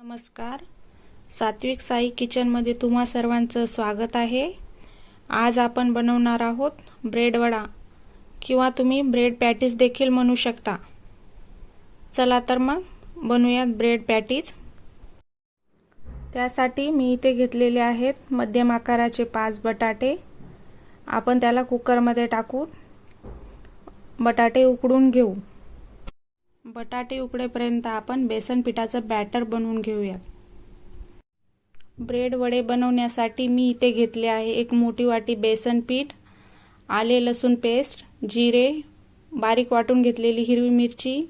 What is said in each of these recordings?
नमस्कार. सात्विक साई किचनमध्ये तुम्हा सर्वांचं स्वागत आहे. आज आपण बनवणार आहोत ब्रेड वडा किंवा तुम्ही ब्रेड पॅटीज देखील म्हणू शकता. चला तर मग बनवूयात ब्रेड पॅटीज त्यासाठी मी इथे घेतलेले आहेत मध्यम आकाराचे पाच बटाटे. आपण त्याला कुकरमध्ये टाकून बटाटे उकडून घेऊ. बटाटे उकडेपर्यंत आपण बेसन पिठाचं बॅटर बनवून घेऊयात. ब्रेड वडे बनवण्यासाठी मी इथे घेतले आहे एक मोठी वाटी बेसन पीठ आले लसूण पेस्ट जिरे बारीक वाटून घेतलेली हिरवी मिरची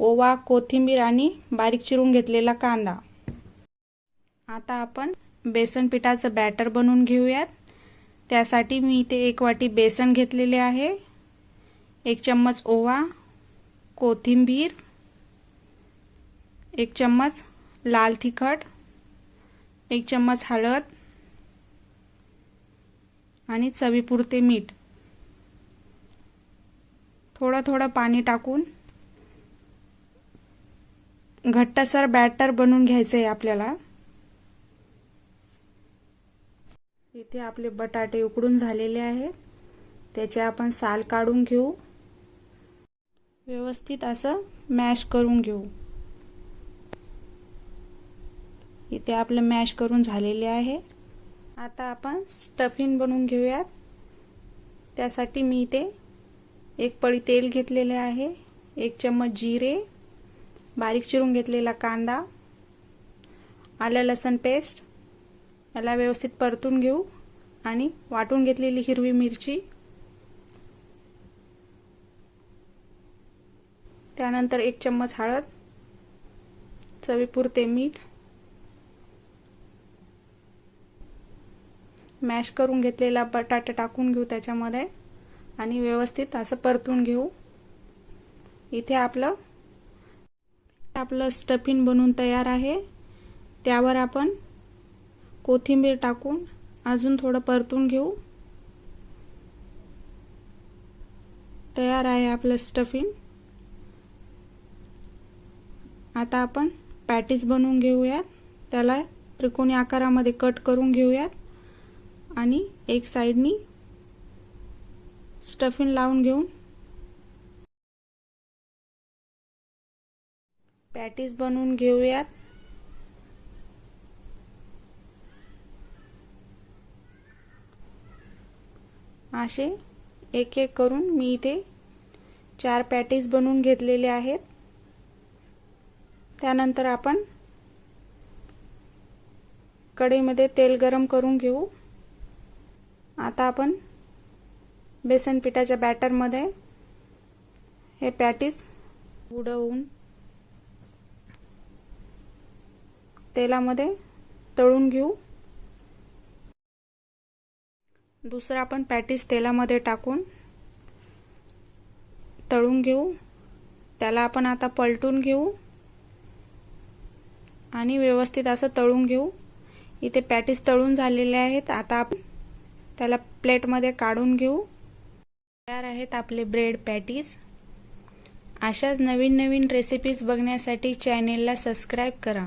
ओवा कोथिंबीर आणि बारीक चिरून घेतलेला कांदा. आता आपण बेसन पिठाचं बॅटर बनवून घेऊयात. त्यासाठी मी इथे एक वाटी बेसन घेतलेले आहे एक चम्मच ओवा कोथिंबीर एक चम्मच लाल तिखट एक चम्मच हळद आणि चवीपुरते मीठ. थोडं थोडं पाणी टाकून घट्टसर बॅटर बनवून घ्यायचं आहे आपल्याला. इथे आपले बटाटे उकडून झालेले आहेत. त्याचे आपण साल काढून घेऊ. व्यवस्थित असं मॅश करून घेऊ. इथे आपलं मॅश करून झालेले आहे. आता आपण स्टफिन बनवून घेऊयात. त्यासाठी मी इथे एक पळी तेल घेतलेले आहे एक चम्मच जिरे बारीक चिरून घेतलेला कांदा आलं लसण पेस्ट याला व्यवस्थित परतून घेऊ आणि वाटून घेतलेली हिरवी मिरची. त्यानंतर एक चम्मच हळद चवीपुरते मीठ मॅश करून घेतलेला बटाटा टाकून घेऊ त्याच्यामध्ये. आणि व्यवस्थित असं परतून घेऊ. इथे आपलं आपलं स्टफिन बनवून तयार आहे. त्यावर आपण कोथिंबीर टाकून अजून थोडं परतून घेऊ. तयार आहे आपलं स्टफिन आता आपण पॅटीस बनवून घेऊयात. त्याला त्रिकोणी आकारामध्ये कट करून घेऊयात. आणि एक साईडनी स्टफिन लावून घेऊन पॅटीस बनवून घेऊयात. असे एक एक करून मी इथे चार पॅटीस बनवून घेतलेले आहेत. त्यानंतर आपण कढईमध्ये तेल गरम करून घेऊ. आता आपण बेसन पिठाच्या बॅटरमध्ये हे पॅटीस उडवून तेलामध्ये तळून घेऊ. दुसरं आपण पॅटीस तेलामध्ये टाकून तळून घेऊ. त्याला आपण आता पलटून घेऊ. आणि व्यवस्थित असं तळून घेऊ. इथे पॅटीस तळून झालेले आहेत. आता आपण त्याला प्लेटमध्ये काढून घेऊ. तयार आहेत आपले ब्रेड पॅटीज अशाच नवीन नवीन रेसिपीज बघण्यासाठी चॅनेलला सबस्क्राईब करा.